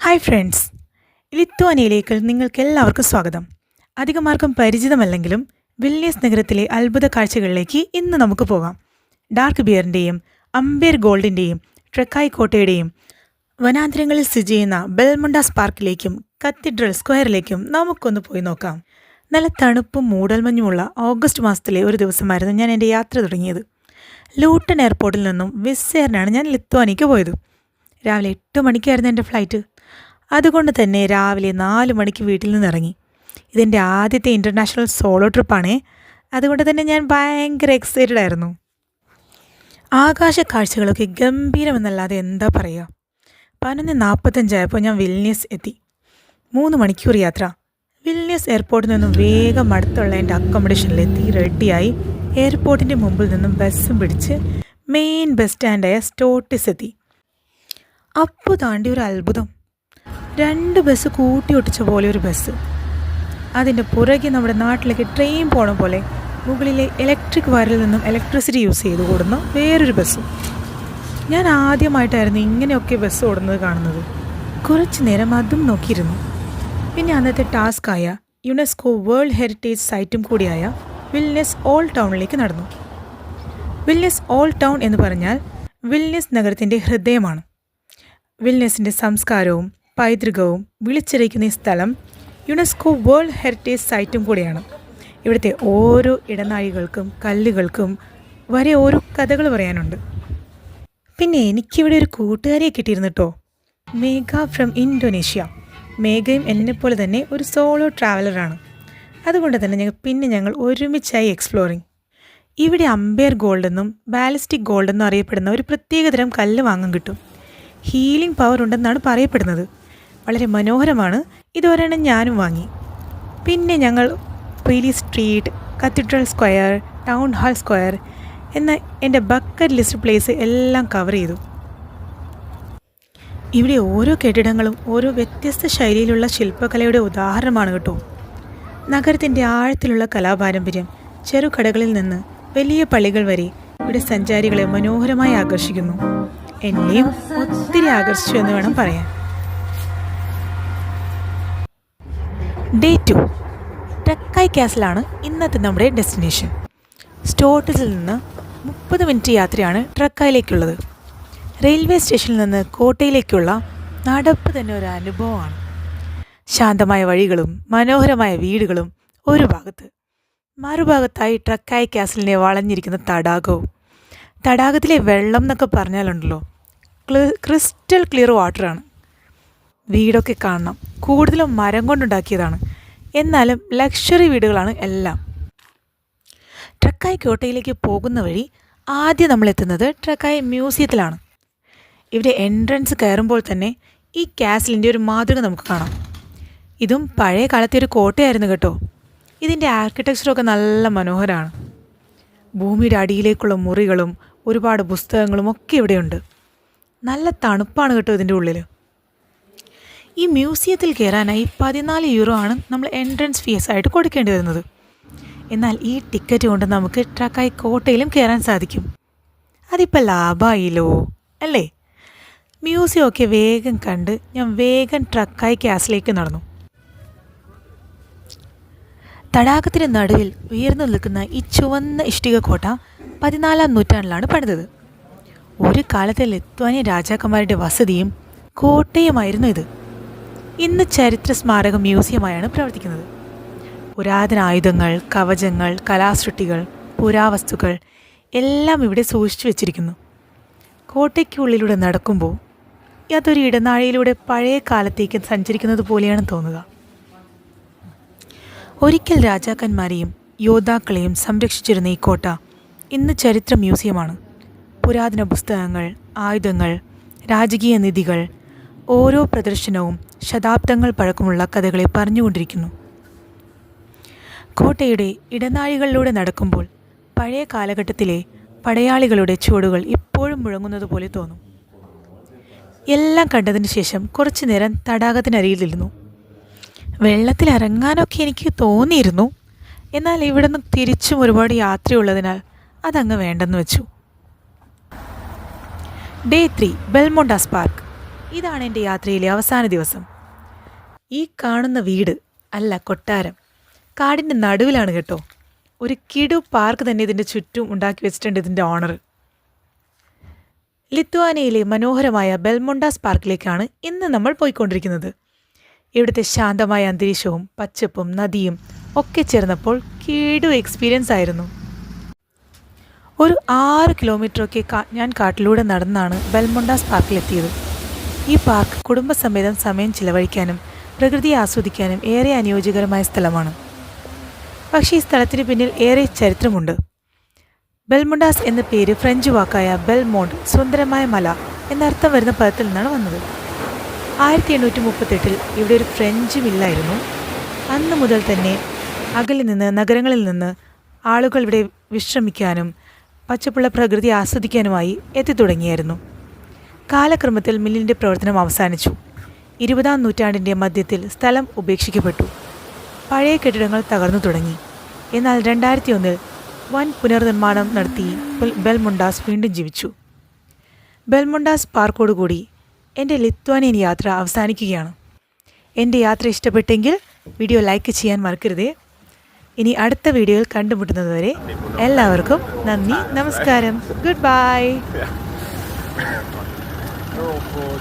Hi friends ലിത്വാനിയയിലേക്ക് നിങ്ങൾക്ക് എല്ലാവർക്കും സ്വാഗതം അധികമാർക്കും പരിചിതമല്ലെങ്കിലും വില്യസ് നഗരത്തിലെ അത്ഭുത കാഴ്ചകളിലേക്ക് ഇന്ന് നമുക്ക് പോകാം. ഡാർക്ക് ബിയറിന്റെയും അംബേർ ഗോൾഡിന്റെയും ട്രക്കായി കോട്ടയുടെയും വനാന്തരങ്ങളിൽ സ്ഥിതി ചെയ്യുന്ന ബെൽമുണ്ട പാർക്കിലേക്കും കത്തീഡ്രൽ സ്ക്വയറിലേക്കും നമുക്കൊന്ന് പോയി നോക്കാം. നല്ല തണുപ്പും മൂടൽമഞ്ഞുമുള്ള ഓഗസ്റ്റ് മാസത്തിലെ ഒരു ദിവസമായിരുന്നു ഞാൻ എന്റെ യാത്ര തുടങ്ങിയത്. ലൂട്ടൺ എയർപോർട്ടിൽ നിന്നും വിസ്സേറിനാണ് ഞാൻ ലിത്വാനിക്ക് പോയത്. രാവിലെ എട്ട് മണിക്കായിരുന്നു എന്റെ ഫ്ലൈറ്റ്. അതുകൊണ്ട് തന്നെ രാവിലെ നാല് മണിക്ക് വീട്ടിൽ നിന്ന് ഇറങ്ങി ഇതെന്റെ ആദ്യത്തെ ഇന്റർനാഷണൽ സോളോ ട്രിപ്പാണേ അതുകൊണ്ട് തന്നെ ഞാൻ ഭയങ്കര എക്സൈറ്റഡ് ആയിരുന്നു. ആകാശ കാഴ്ചകളൊക്കെ ഗംഭീരമെന്നല്ലാതെ എന്താ പറയുക പതിനൊന്ന് നാൽപ്പത്തഞ്ചായപ്പോൾ ഞാൻ വിൽനിയസ് എത്തി. മൂന്ന് മണിക്കൂർ യാത്ര. വിൽനിയസ് എയർപോർട്ടിൽ നിന്നും വേഗം അടുത്തുള്ള എന്റെ അക്കോമഡേഷനിലെത്തി റെഡിയായി എയർപോർട്ടിന്റെ മുമ്പിൽ നിന്നും ബസ്സും പിടിച്ച് മെയിൻ ബസ് സ്റ്റാൻഡായ സ്റ്റോട്ടിസ് എത്തി. അപ്പോൾ താണ്ടി ഒരു അത്ഭുതം. രണ്ട് ബസ് കൂട്ടി ഒട്ടിച്ച പോലെ ഒരു ബസ് അതിന്റെ പുറകെ നമ്മുടെ നാട്ടിലേക്ക് ട്രെയിൻ പോണ പോലെ മുകളിലെ ഇലക്ട്രിക് വയറിൽ നിന്നും ഇലക്ട്രിസിറ്റി യൂസ് ചെയ്ത് ഓടുന്ന വേറൊരു ബസ്സും ഞാൻ ആദ്യമായിട്ടായിരുന്നു ഇങ്ങനെയൊക്കെ ബസ് ഓടുന്നത് കാണുന്നത്. കുറച്ച് നേരം അതും നോക്കിയിരുന്നു. പിന്നെ അന്നത്തെ ടാസ്ക്കായ യുനെസ്കോ വേൾഡ് ഹെറിറ്റേജ് സൈറ്റും കൂടിയായ വിൽനെസ് ഓൾ ടൗണിലേക്ക് നടന്നു. വിൽനെസ് ഓൾ ടൗൺ എന്ന് പറഞ്ഞാൽ വിൽനെസ് നഗരത്തിന്റെ ഹൃദയമാണ്. വിൽനെസിന്റെ സംസ്കാരവും പൈതൃകവും വിളിച്ചിരിക്കുന്ന ഈ സ്ഥലം യുനെസ്കോ വേൾഡ് ഹെറിറ്റേജ് സൈറ്റും കൂടിയാണ്. ഇവിടുത്തെ ഓരോ ഇടനാഴികൾക്കും കല്ലുകൾക്കും വരെ ഓരോ കഥകൾ പറയാനുണ്ട്. പിന്നെ എനിക്കിവിടെ ഒരു കൂട്ടുകാരിയെ കിട്ടിയിരുന്നു കേട്ടോ മേഘ ഫ്രം ഇൻഡോനേഷ്യ. മേഘയും എന്നെപ്പോലെ തന്നെ ഒരു സോളോ ട്രാവലറാണ്. അതുകൊണ്ട് തന്നെ ഞങ്ങൾ പിന്നെ ഞങ്ങൾ ഒരുമിച്ചായി എക്സ്പ്ലോറിങ്. ഇവിടെ അമ്പയർ ഗോൾഡ് എന്നും ബാലിസ്റ്റിക് ഗോൾഡെന്നും അറിയപ്പെടുന്ന ഒരു പ്രത്യേകതരം കല്ല് വാങ്ങാൻ കിട്ടും. ഹീലിംഗ് പവർ ഉണ്ടെന്നാണ് പറയപ്പെടുന്നത്. വളരെ മനോഹരമാണ്. ഇതൊരെണ്ണം ഞാനും വാങ്ങി. പിന്നെ ഞങ്ങൾ Pilies street cathedral square town hall square എന്ന എന്റെ ബക്കറ്റ് ലിസ്റ്റ് പ്ലേസ് എല്ലാം കവർ ചെയ്തു. ഇവിടെ ഓരോ കെട്ടിടങ്ങളും ഓരോ വ്യത്യസ്ത ശൈലിയിലുള്ള ശില്പകലയുടെ ഉദാഹരണമാണ് കേട്ടോ. നഗരത്തിന്റെ ആഴത്തിലുള്ള കലാപാരമ്പര്യം ചെറുകടകളിൽ നിന്ന് വലിയ പള്ളികൾ വരെ ഇവിടെ സഞ്ചാരികളെ മനോഹരമായി ആകർഷിക്കുന്നു. എന്നെയും ഒത്തിരി ആകർഷിച്ചു എന്ന് വേണം പറയാൻ. ഡേ ടു ടക്കായ് കാസിലാണ് ഇന്നത്തെ നമ്മുടെ ഡെസ്റ്റിനേഷൻ സ്റ്റോട്ടിൽ നിന്ന് മുപ്പത് മിനിറ്റ് യാത്രയാണ് ട്രക്കായിലേക്കുള്ളത്. റെയിൽവേ സ്റ്റേഷനിൽ നിന്ന് കോട്ടയിലേക്കുള്ള നടപ്പ് തന്നെ ഒരു അനുഭവമാണ്. ശാന്തമായ വഴികളും മനോഹരമായ വീടുകളും ഒരു ഭാഗത്ത്. മറുഭാഗത്തായി ട്രക്കായ് കാസിലിനെ വളഞ്ഞിരിക്കുന്ന തടാകവും. തടാകത്തിലെ വെള്ളം എന്നൊക്കെ പറഞ്ഞാലുണ്ടല്ലോ. ക്ലി ക്രിസ്റ്റൽ ക്ലിയർ വാട്ടറാണ് വീടൊക്കെ കാണണം. കൂടുതലും മരം കൊണ്ടുണ്ടാക്കിയതാണ്. എന്നാലും ലക്ഷറി വീടുകളാണ് എല്ലാം. ട്രക്കായ് കോട്ടയിലേക്ക് പോകുന്ന വഴി ആദ്യം നമ്മൾ എത്തുന്നത് ട്രക്കായ് മ്യൂസിയത്തിലാണ്. ഇവിടെ എൻട്രൻസ് കയറുമ്പോൾ തന്നെ ഈ കാസിലിന്റെ ഒരു മാതൃക നമുക്ക് കാണാം. ഇതും പഴയ കാലത്തെ ഒരു കോട്ടയായിരുന്നു കേട്ടോ. ഇതിന്റെ ആർക്കിടെക്ചറൊക്കെ നല്ല മനോഹരമാണ്. ഭൂമിയുടെ അടിയിലേക്കുള്ള മുറികളും ഒരുപാട് പുസ്തകങ്ങളും ഒക്കെ ഇവിടെയുണ്ട്. നല്ല തണുപ്പാണ് കേട്ടോ ഇതിന്റെ ഉള്ളിൽ ഈ മ്യൂസിയത്തിൽ കയറാനായി പതിനാല് യൂറോ ആണ് നമ്മൾ എൻട്രൻസ് ഫീസ് ആയിട്ട് കൊടുക്കേണ്ടി വരുന്നത്. എന്നാൽ ഈ ടിക്കറ്റ് കൊണ്ട് നമുക്ക് ട്രക്കായി കോട്ടയിലും കയറാൻ സാധിക്കും. അതിപ്പോൾ ലാഭമായില്ലോ അല്ലേ? മ്യൂസിയം ഒക്കെ വേഗം കണ്ട് ഞാൻ വേഗം ട്രക്കായി ക്യാസിലേക്ക് നടന്നു. തടാകത്തിന് നടുവിൽ ഉയർന്നു നിൽക്കുന്ന ഈ ചുവന്ന ഇഷ്ടിക കോട്ട പതിനാലാം നൂറ്റാണ്ടിലാണ് പണിതത്. ഒരു കാലത്തെ ലിത്വാനിയ രാജാക്കന്മാരുടെ വസതിയും കോട്ടയുമായിരുന്നു ഇത്. ഇന്ന് ചരിത്ര സ്മാരക മ്യൂസിയമായാണ് പ്രവർത്തിക്കുന്നത്. പുരാതന ആയുധങ്ങൾ കവചങ്ങൾ കലാസൃഷ്ടികൾ പുരാവസ്തുക്കൾ എല്ലാം ഇവിടെ സൂക്ഷിച്ചു വെച്ചിരിക്കുന്നു. കോട്ടയ്ക്കുള്ളിലൂടെ നടക്കുമ്പോൾ അതൊരു ഇടനാഴിയിലൂടെ പഴയ കാലത്തേക്ക് സഞ്ചരിക്കുന്നത് പോലെയാണ് തോന്നുക. ഒരിക്കൽ രാജാക്കന്മാരെയും യോദ്ധാക്കളെയും സംരക്ഷിച്ചിരുന്ന ഈ കോട്ട ഇന്ന് ചരിത്ര മ്യൂസിയമാണ്. പുരാതന പുസ്തകങ്ങൾ ആയുധങ്ങൾ രാജകീയ നിധികൾ ഓരോ പ്രദർശനവും ശതാബ്ദങ്ങൾ പഴക്കമുള്ള കഥകളെ പറഞ്ഞുകൊണ്ടിരിക്കുന്നു. കോട്ടയുടെ ഇടനാഴികളിലൂടെ നടക്കുമ്പോൾ പഴയ കാലഘട്ടത്തിലെ പടയാളികളുടെ ചുവടുകൾ ഇപ്പോഴും മുഴങ്ങുന്നത് പോലെ തോന്നും. എല്ലാം കണ്ടതിന് ശേഷം കുറച്ചു നേരം തടാകത്തിനരിയിലിരുന്നു വെള്ളത്തിൽ ഇറങ്ങാനൊക്കെ എനിക്ക് തോന്നിയിരുന്നു. എന്നാൽ ഇവിടെ നിന്ന് തിരിച്ചും ഒരുപാട് യാത്രയുള്ളതിനാൽ അതങ്ങ് വേണ്ടെന്ന് വെച്ചു. Day three Belmontas park. ഇതാണ് എന്റെ യാത്രയിലെ അവസാന ദിവസം. ഈ കാണുന്ന വീട് അല്ല കൊട്ടാരം. കാടിന്റെ നടുവിലാണ് കേട്ടോ. ഒരു കിടു പാർക്ക് തന്നെ ഇതിന്റെ ചുറ്റും ഉണ്ടാക്കി വെച്ചിട്ടുണ്ട് ഇതിന്റെ ഓണർ. ലിത്വാനിയയിലെ മനോഹരമായ ബെൽമൊണ്ടാസ് പാർക്കിലേക്കാണ് ഇന്ന് നമ്മൾ പോയിക്കൊണ്ടിരിക്കുന്നത്. ഇവിടുത്തെ ശാന്തമായ അന്തരീക്ഷവും പച്ചപ്പും നദിയും ഒക്കെ ചേർന്നപ്പോൾ കിടു എക്സ്പീരിയൻസ് ആയിരുന്നു. ഒരു ആറ് കിലോമീറ്ററൊക്കെ ഞാൻ കാട്ടിലൂടെ നടന്നാണ് ബെൽമൊണ്ടാസ് പാർക്കിലെത്തിയത്. ഈ പാർക്ക് കുടുംബസമേതം സമയം ചിലവഴിക്കാനും പ്രകൃതി ആസ്വദിക്കാനും ഏറെ അനുയോജ്യകരമായ സ്ഥലമാണ്. പക്ഷേ ഈ സ്ഥലത്തിന് പിന്നിൽ ഏറെ ചരിത്രമുണ്ട്. ബെൽമുണ്ടാസ് എന്ന പേര് ഫ്രഞ്ച് വാക്കായ ബെൽമോണ്ട് സുന്ദരമായ മല എന്നർത്ഥം വരുന്ന പദത്തിൽ നിന്നാണ് വന്നത്. ആയിരത്തി എണ്ണൂറ്റി മുപ്പത്തെട്ടിൽ ഇവിടെ ഒരു ഫ്രഞ്ച് മില്ലായിരുന്നു. അന്ന് മുതൽ തന്നെ അകലിൽ നിന്ന് നഗരങ്ങളിൽ നിന്ന് ആളുകൾ ഇവിടെ വിശ്രമിക്കാനും പച്ചപ്പുള്ള പ്രകൃതി ആസ്വദിക്കാനുമായി എത്തിത്തുടങ്ങിയായിരുന്നു. കാലക്രമത്തിൽ മില്ലിന്റെ പ്രവർത്തനം അവസാനിച്ചു. ഇരുപതാം നൂറ്റാണ്ടിന്റെ മധ്യത്തിൽ സ്ഥലം ഉപേക്ഷിക്കപ്പെട്ടു. പഴയ കെട്ടിടങ്ങൾ തകർന്നു തുടങ്ങി. എന്നാൽ രണ്ടായിരത്തി ഒന്നിൽ വൻ പുനർനിർമ്മാണം നടത്തി ബെൽമുണ്ടാസ് വീണ്ടും ജീവിച്ചു. ബെൽമുണ്ടാസ് പാർക്കോടുകൂടി എന്റെ ലിത്വാനിയൻ യാത്ര അവസാനിക്കുകയാണ്. എന്റെ യാത്ര ഇഷ്ടപ്പെട്ടെങ്കിൽ വീഡിയോ ലൈക്ക് ചെയ്യാൻ മറക്കരുതേ. ഇനി അടുത്ത വീഡിയോയിൽ കണ്ടുമുട്ടുന്നതുവരെ എല്ലാവർക്കും നന്ദി നമസ്കാരം. Good bye. girl frauds.